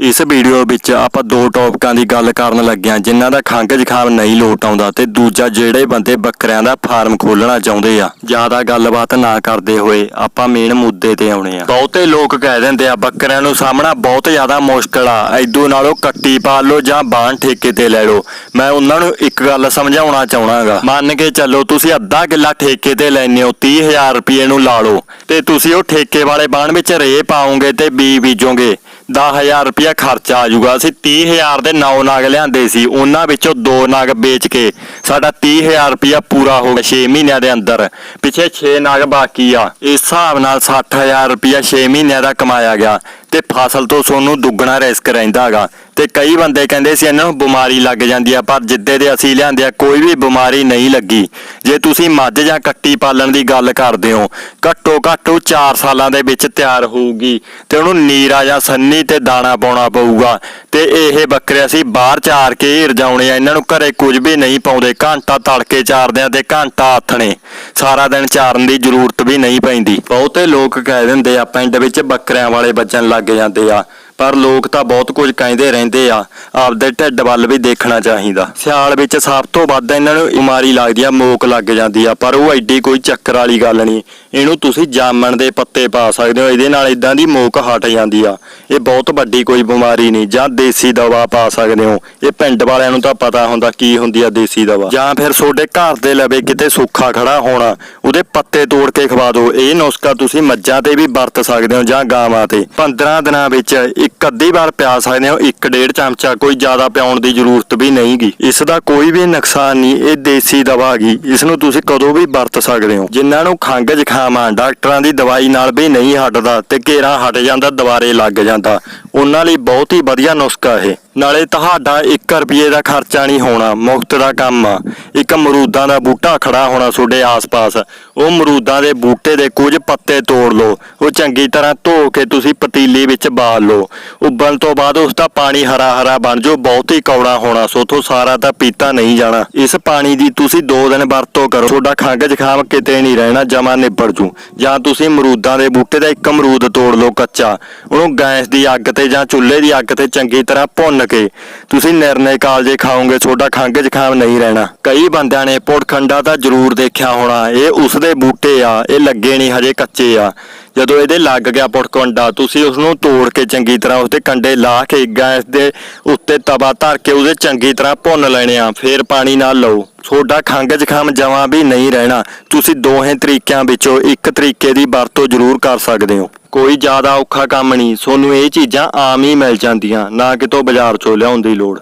ਇਸ ਵੀਡੀਓ ਵਿੱਚ ਆਪਾਂ ਦੋ ਟੌਪਿਕਾਂ ਦੀ ਗੱਲ ਕਰਨ ਲੱਗੇ ਹਾਂ, ਜਿਨ੍ਹਾਂ ਦਾ ਖੰਘ ਜ਼ੁਕਾਮ ਨਹੀਂ ਲੋਟ ਆਉਂਦਾ ਤੇ ਦੂਜਾ ਜਿਹੜੇ ਬੰਦੇ ਬੱਕਰਿਆਂ ਦਾ ਫਾਰਮ ਖੋਲਣਾ ਚਾਹੁੰਦੇ ਆ, ਜ਼ਿਆਦਾ ਗੱਲਬਾਤ ਨਾ ਕਰਦੇ ਹੋਏ ਆਪਾਂ ਮੇਨ ਮੁੱਦੇ ਤੇ ਆਉਣੇ ਆ। ਬਹੁਤੇ ਲੋਕ ਕਹਿ ਦਿੰਦੇ ਆ, ਬੱਕਰਿਆਂ ਨੂੰ ਸਾਹਮਣਾ ਬਹੁਤ ਜ਼ਿਆਦਾ ਮੁਸ਼ਕਲ ਆ ਐਦੂ ਨਾਲੋਂ ਕੱਟੀ ਪਾਲ ਲਓ ਜਾਂ ਬਾਣ ਠੇਕੇ ਤੇ ਲੈ ਲਓ। ਮੈਂ ਉਹਨਾਂ ਨੂੰ ਇੱਕ ਗੱਲ ਸਮਝਾਉਣਾ ਚਾਹਣਾਗਾ। ਮੰਨ ਕੇ ਚੱਲੋ, ਤੁਸੀਂ ਅੱਧਾ ਕਿੱਲਾ ਠੇਕੇ ਤੇ ਲੈਨੇ ਹੋ 30000 ਰੁਪਏ ਨੂੰ ਲਾ ਲਓ ਤੇ ਤੁਸੀਂ ਉਹ ਠੇਕੇ ਵਾਲੇ ਬਾਣ ਵਿੱਚ ਰੇ ਪਾਓਗੇ ਤੇ ਬੀ ਬੀਜੋਗੇ। 10000 ਰੁਪਇਆ ਖਰਚਾ ਆ ਜਾਊਗਾ। ਅਸੀਂ 30000 ਦੇ 9 ਨਾਗ ਲਿਆਂਦੇ ਸੀ। ਉਹਨਾਂ ਵਿੱਚੋਂ 2 ਨਾਗ ਵੇਚ ਕੇ ਸਾਡਾ 30000 ਰੁਪਇਆ ਪੂਰਾ ਹੋ ਗਿਆ 6 ਮਹੀਨਿਆਂ ਦੇ ਅੰਦਰ। ਪਿੱਛੇ 6 ਨਾਗ ਬਾਕੀ ਆ। ਇਸ ਹਿਸਾਬ ਨਾਲ 60000 ਰੁਪਇਆ 6 ਮਹੀਨਿਆਂ ਦਾ ਕਮਾਇਆ ਗਿਆ ਤੇ ਫਸਲ ਤੋਂ ਸੋਨੂੰ ਦੁੱਗਣਾ ਰਿਸਕ ਰਹਿੰਦਾ ਰਹਿੰਦਾਗਾ ਤੇ ਕਈ ਬੰਦੇ ਕਹਿੰਦੇ ਸੀ ਇਹਨਾਂ ਨੂੰ ਬਿਮਾਰੀ ਲੱਗ ਜਾਂਦੀ ਆ, ਪਰ ਜਿੱਦੇ ਦੇ ਅਸੀਂ ਲਿਆਂਦੇ ਆ, ਕੋਈ ਵੀ ਬਿਮਾਰੀ ਨਹੀਂ ਲੱਗੀ। ਜੇ ਤੁਸੀਂ ਮੱਝ ਜਾਂ ਕੱਟੀ ਪਾਲਣ ਦੀ ਗੱਲ ਕਰਦੇ ਹੋ, ਘੱਟੋ ਘੱਟ ਉਹ 4 ਸਾਲਾਂ ਦੇ ਵਿੱਚ ਤਿਆਰ ਹੋਊਗੀ ਤੇ ਉਹਨੂੰ ਨੀਰਾ ਜਾਂ ਸੰਨੀ ਤੇ ਦਾਣਾ ਪਾਉਣਾ ਪਊਗਾ। ਤੇ ਇਹ ਬੱਕਰੇ ਅਸੀਂ ਬਾਹਰ ਚਾਰ ਕੇ ਹੀ ਰਜਾਉਣੇ ਆ, ਇਹਨਾਂ ਨੂੰ ਘਰੇ ਕੁਝ ਵੀ ਨਹੀਂ ਪਾਉਂਦੇ, ਘੰਟਾ ਤੜਕੇ ਚਾਰਦੇ ਆ ਤੇ ਘੰਟਾ ਆਥਣੇ। ਸਾਰਾ ਦਿਨ ਚਾਰਨ ਦੀ ਜ਼ਰੂਰਤ ਵੀ ਨਹੀਂ ਪੈਂਦੀ। ਬਹੁਤੇ ਲੋਕ ਕਹਿ ਦਿੰਦੇ ਆ, ਪਿੰਡ ਵਿੱਚ ਬੱਕਰਿਆਂ ਵਾਲੇ ਬੱਚਣ ਲੱਗ ਜਾਂਦੇ ਆ। ਪਰ ਲੋਕ ਤਾਂ ਬਹੁਤ ਕੁਝ ਕਹਿੰਦੇ ਰਹਿੰਦੇ ਆ। ਆਪਦੇ ਢਿੱਡ ਵੱਲ ਵੀ ਦੇਖਣਾ ਚਾਹੀਦਾ। ਸਿਆਲ ਵਿੱਚ ਸਭ ਤੋਂ ਵੱਧ ਇਹਨਾਂ ਨੂੰ ਬਿਮਾਰੀ ਲੱਗਦੀ ਆ, ਮੋਕ ਲੱਗ ਜਾਂਦੀ ਆ। ਪਰ ਉਹ ਐਡੀ ਕੋਈ ਚੱਕਰ ਵਾਲੀ ਗੱਲ ਨਹੀਂ। ਇਹਨੂੰ ਤੁਸੀਂ ਜਾਮਣ ਦੇ ਪੱਤੇ ਪਾ ਸਕਦੇ ਹੋ। ਇਹਦੇ ਨਾਲ ਇਦਾਂ ਦੀ ਮੋਕ ਹਟ ਜਾਂਦੀ ਆ। ਇਹ ਬਹੁਤ ਵੱਡੀ ਕੋਈ ਬਿਮਾਰੀ ਨਹੀਂ। ਜਾਂ ਦੇਸੀ ਦਵਾ ਪਾ ਸਕਦੇ ਹੋ। ਇਹ ਪਿੰਡ ਵਾਲਿਆਂ ਨੂੰ ਤਾਂ ਪਤਾ ਹੁੰਦਾ ਕੀ ਹੁੰਦੀ ਆ ਦੇਸੀ ਦਵਾ। ਜਾਂ ਫਿਰ ਤੁਹਾਡੇ ਘਰ ਦੇ ਲਵੇ ਕਿਤੇ ਸੁੱਖਾ ਖੜਾ ਹੋਣਾ, ਉਹਦੇ ਪੱਤੇ ਤੋੜ ਕੇ ਖਵਾ ਦਿਓ। ਇਹ ਨੁਸਖਾ ਤੁਸੀਂ ਮੱਝਾਂ ਤੇ ਵੀ ਵਰਤ ਸਕਦੇ ਹੋ ਜਾਂ ਗਾਵਾਂ ਤੇ। 15 ਦਿਨਾਂ ਵਿੱਚ ਇੱਕ ਅੱਧੀ ਵਾਰ ਪਿਆ ਸਕਦੇ ਹੋ, ਇੱਕ ਡੇਢ ਚਮਚਾ, ਕੋਈ ਜ਼ਿਆਦਾ ਪਿਆਉਣ ਦੀ ਜ਼ਰੂਰਤ ਵੀ ਨਹੀਂਗੀ। ਇਸ ਦਾ ਕੋਈ ਵੀ ਨੁਕਸਾਨ ਨਹੀਂ, ਇਹ ਦੇਸੀ ਦਵਾ ਹੈਗੀ ਇਸ ਨੂੰ ਤੁਸੀਂ ਕਦੋਂ ਵੀ ਵਰਤ ਸਕਦੇ ਹੋ। ਜਿਨ੍ਹਾਂ ਨੂੰ ਖੰਘ ਜ਼ੁਕਾਮ ਆ ਡਾਕਟਰਾਂ ਦੀ ਦਵਾਈ ਨਾਲ ਵੀ ਨਹੀਂ ਹਟਦਾ ਤੇ ਘੇਰਾ ਹਟ ਜਾਂਦਾ, ਦੁਬਾਰੇ ਲੱਗ ਜਾਂਦਾ। ਉਹਨਾਂ ਲਈ ਬਹੁਤ ਹੀ ਵਧੀਆ ਨੁਸਖਾ ਇਹ। ਨਾਲੇ ਤੁਹਾਡਾ 1 ਰੁਪਏ ਦਾ ਖਰਚਾ ਨਹੀਂ ਹੋਣਾ, ਮੁਫਤ ਦਾ ਕੰਮ ਆ। ਇੱਕ ਅਮਰੂਦਾਂ ਦਾ ਬੂਟਾ ਖੜਾ ਹੋਣਾ ਤੁਹਾਡੇ ਆਸ-ਪਾਸ। ਉਹ ਅਮਰੂਦਾਂ ਦੇ ਬੂਟੇ ਦੇ ਕੁਝ ਪੱਤੇ ਤੋੜ ਲਓ। ਉਹ ਚੰਗੀ ਤਰ੍ਹਾਂ ਧੋ ਕੇ ਤੁਸੀਂ ਪਤੀਲੀ ਵਿੱਚ ਬਾਲ ਲਓ। ਉਬਲਣ ਤੋਂ ਬਾਅਦ ਉਸ ਦਾ ਪਾਣੀ ਹਰਾ-ਹਰਾ ਬਣ ਜਾਓ। ਬਹੁਤ ਹੀ ਕੌੜਾ ਹੋਣਾ। ਸੋਥੋਂ ਸਾਰਾ ਤਾਂ ਪੀਤਾ ਨਹੀਂ ਜਾਣਾ। ਇਸ ਪਾਣੀ ਦੀ ਤੁਸੀਂ 2 ਦਿਨ ਵਰਤੋਂ ਕਰੋ। ਤੁਹਾਡਾ ਖੰਘ ਜ਼ੁਕਾਮ ਕਿਤੇ ਨਹੀਂ ਰਹਿਣਾ। ਜਮਾ ਨਿਬੜ ਜੂ ਜਾਂ ਤੁਸੀਂ ਅਮਰੂਦਾਂ ਦੇ ਬੂਟੇ ਦਾ ਇੱਕ ਅਮਰੂਦ ਤੋੜ ਲਓ ਕੱਚਾ। ਉਹਨੂੰ ਗੈਸ ਦੀ ਅੱਗ ਤੇ ਜਾਂ ਚੁੱਲ੍ਹੇ ਦੀ ਅੱਗ ਤੇ ਚੰਗੀ ਤਰ੍ਹਾਂ ਭੁੰਨ ਕੇ ਤੁਸੀਂ ਨਿਰਣੇ ਕਾਲਜੇ ਖਾਓਗੇ, ਤੁਹਾਡਾ ਖੰਘ ਜ਼ੁਕਾਮ ਨਹੀਂ ਰਹਿਣਾ। ਕਈ ਬੰਦਿਆਂ ਨੇ ਪੁੜਖੰਡਾ ਤਾਂ ਜ਼ਰੂਰ ਦੇਖਿਆ ਹੋਣਾ। ਇਹ ਉਸ ਦੇ ਬੂਟੇ ਆ, ਇਹ ਲੱਗੇ ਨਹੀਂ, ਹਜੇ ਕੱਚੇ ਆ। ਜਦੋਂ ਇਹਦੇ ਲੱਗ ਗਿਆ ਪੁੜਕੰਡਾ ਤੁਸੀਂ ਉਸ ਨੂੰ ਤੋੜ ਕੇ ਚੰਗੀ ਤਰ੍ਹਾਂ ਉਸ ਦੇ ਕੰਡੇ ਲਾ ਕੇ ਗੈਸ ਦੇ ਉੱਤੇ ਤਵਾ ਧਰ ਕੇ ਉਹਦੇ ਚੰਗੀ ਤਰ੍ਹਾਂ ਭੁੰਨ ਲੈਣੇ ਆ। ਫੇਰ ਪਾਣੀ ਨਾਲ ਲਓ। ਤੁਹਾਡਾ ਖੰਘ ਜ਼ੁਕਾਮ ਜਮਾਂ ਵੀ ਨਹੀਂ ਰਹਿਣਾ। ਤੁਸੀਂ ਦੋਹੇ ਤਰੀਕਿਆਂ ਵਿੱਚੋਂ ਇੱਕ ਤਰੀਕੇ ਦੀ ਵਰਤੋਂ ਜ਼ਰੂਰ ਕਰ ਸਕਦੇ ਹੋ। ਕੋਈ ਜ਼ਿਆਦਾ ਔਖਾ ਕੰਮ ਨਹੀਂ। ਤੁਹਾਨੂੰ ਇਹ ਚੀਜ਼ਾਂ ਆਮ ਹੀ ਮਿਲ ਜਾਂਦੀਆਂ। ਨਾ ਕਿਤੋਂ ਬਾਜ਼ਾਰ ਚੋਂ ਲਿਆਉਣ ਦੀ ਲੋੜ।